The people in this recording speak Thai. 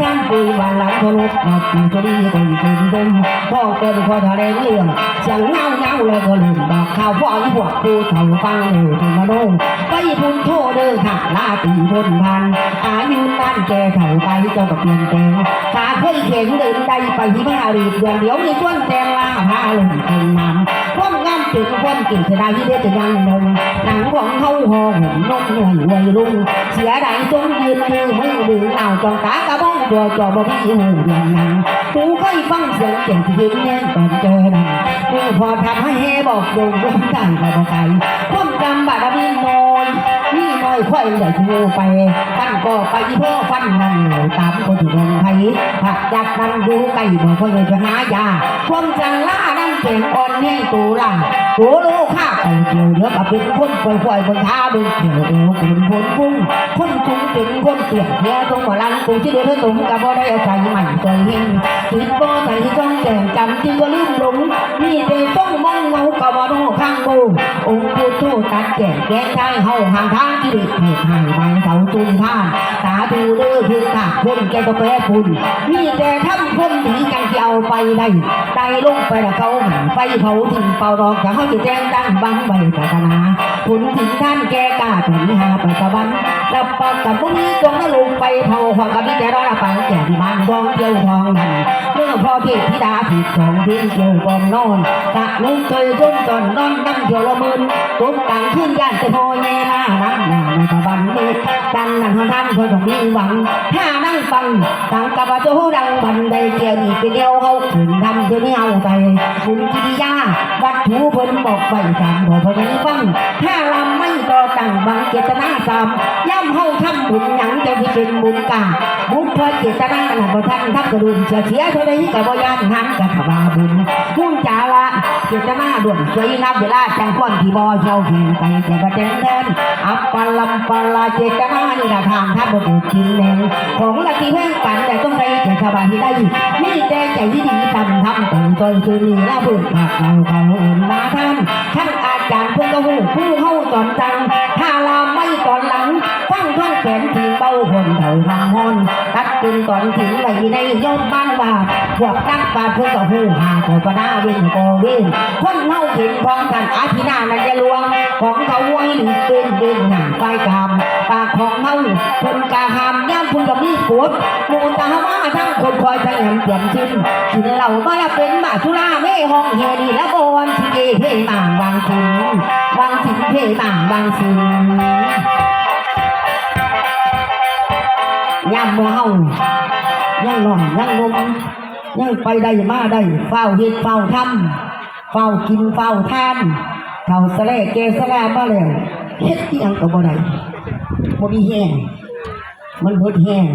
ท่านปุยวันหลังทะลุมาปีจะดีคนตื่นเต้นพ่อเกิดพอทะเลเรื่องเสียงเงาเงาเลยก็ลืมบอกข่าวพ่อที่พวกกูเท่าฟังเลยถึงมาโน่ไปพุนโทษเด้อค่ะลาตีพนพันอายุนั่นแกเท่าไปเจ้ากับเปลี่ยนแปลงขาเคยเข็งเดินได้ไปที่พารีเดือนเดียวในช่วงแดงลาพาลงเป็นน้ำความงามถึงความเก่งเสียดายที่ได้จะยังนง หนังของเขาหอหนนมหน่วยวัยรุ่นเสียดายจงยืนมือไม่ดึงเอาจองตากระบ้องตัวจอบพี่หูเรียนหนังกูเคยฟังเสียงเก่งที่ยิ้มแย้มตอนเจอหนังเมื่อพอทำให้บอกโดนร่วมใจไปบอกไกลความจำบาดมีนอยนี่น้อยค่อยใหญ่ทูไปฟันก็ไปพ่อฟันนั่นเลยตามคนที่ลงไทยผักจากนั้นดูไก่บอกพ่อเลยจะหายาความจังล่าน เก่งอ่อนเนี่ยตูล่ะตัวลูกข้าไปเกี่ยวเนื้อกับเป็นคนปล่อยปล่อยบนท้าเดินเกี่ยวเอวเป็นผลฟุ้งคนจุงเป็นคนเปียกแย่ตรงหัวลังกูที่เดือดตรงกับบ่ได้อาศัยใหม่ใจเฮงติดบ่ใส่จ้องแก่จำจึงก็ลืมหลงนี่เดต้องมองเงากับบ่ดูข้างบูองค์พุทโธตัดแก่แก่ชายเฮาห่างทางที่เด็กเหตุหายบางเสาจุนท่าสาธุเด้อพึ่งตาคนแกก็แปรคุณนี่แต่ทำคนดีกันาไปได้ได้ลงไปล้วเขาหันไฟเผาถึงเป่ารอกจะเขาจะแจ้งดังบังใบศาสนาคุณถึงท่านแกกาถึงหาไปตะวันรับปากกับพวกนี้จงนลงไปเผาความกับพี่แกรอดปังแก่ที่บ้านดองเกี่ยวทองนั่นเมื่อพ่อเทพธิดาผิดของทิ้งเกี่ยวกองนอนกะนุ่งเคยจนจนนอนนั่งเที่ยวละมืนตุ้มต่างขึ้นย่านจะพอแย่ นนั่งท่านคนต้องมีหวังถ้านั่งฟังต่างกับว่าโจดังบันไดเกี่ยวนี่เป็นเดียวเขาขืนทำเดี๋ยวนี้เอาใจคุณกิริยาวัตถุเพิ่นบอกไว้ตามบอกเพราะนั้นฟังถ้าลำไม่ต่อตั้งบางเจตนาตามย่ำเฮาทำบุญหยังจะที่เป็นบุญกาบุญเพราะเจตนาขนาดบ่ทันทับกระดุมเสียเสียเท่าใดกับบ่ยานหันกับขบาบุญมุ่งจาละ เจตนาด่วนสวยงามเวลาจังก้อนที่บ่เช่าเพีไปแต่ก็แจ้งเดินอัปปะลัมปะลาเจตนานี่นะทางทับบ่ถูกกินแรงของละที่แห่งปันแต่ต้องไปแต่ชาวบ้านที่ได้มีแต่ใจที่ดีทำทำแต่งตนคือนี่ละบุญผักเราเขาเอ็นมาท่านท่านอาจารย์เพิ่นก็หูผู้เข้าสอนจัง คนเถ่าทำฮอนตัดกินก่อนถึงไหลในยอดบ้านว่าพวกนักปาเพื่อก็หูหาก็ประดาเว้นก็เว้นคนเฮาเห็นของท่านอาทินานันจะลวง ของเขาไว้หรือเป็นเดินหน้าไฟกามปากของเฮาคนกาหามย่ำพุ่นกับมีปวดมูตาว่าทั้งคนคอยจะเห็นเปลี่ยนชิ้นกินเหล้ามาเป็นบาสุราไม่ห้องเฮดีและบอนที่เกเฮต่างบางสินบางสินเฮต่างบางสิน ย่ำมือเฮายังนอนยังงมยังไปได้มาได้เฝ้าเฮ็ดเฝ้าทำเฝ้ากินเฝ้าทานเท่าสะเลแกสะลามาแล้วเฮ็ดที่อังก็บ่ได้บ่มีแห้งมันเบิดแห้ง